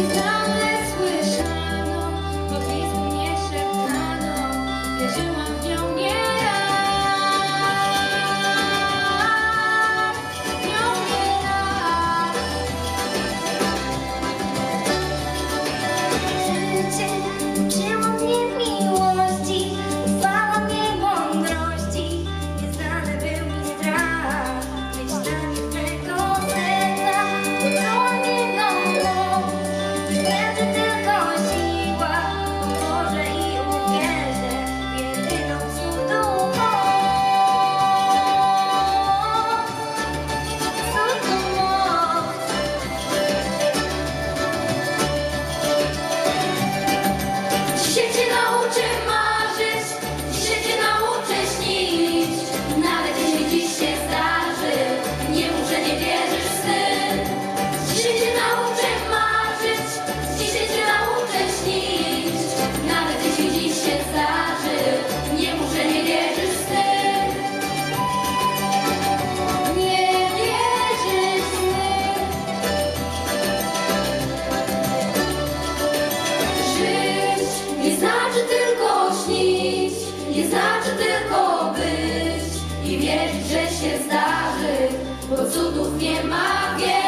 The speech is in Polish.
Słyszano, pod mnie szeptano, wierzyłam w nią. bo cudów nie ma wiele.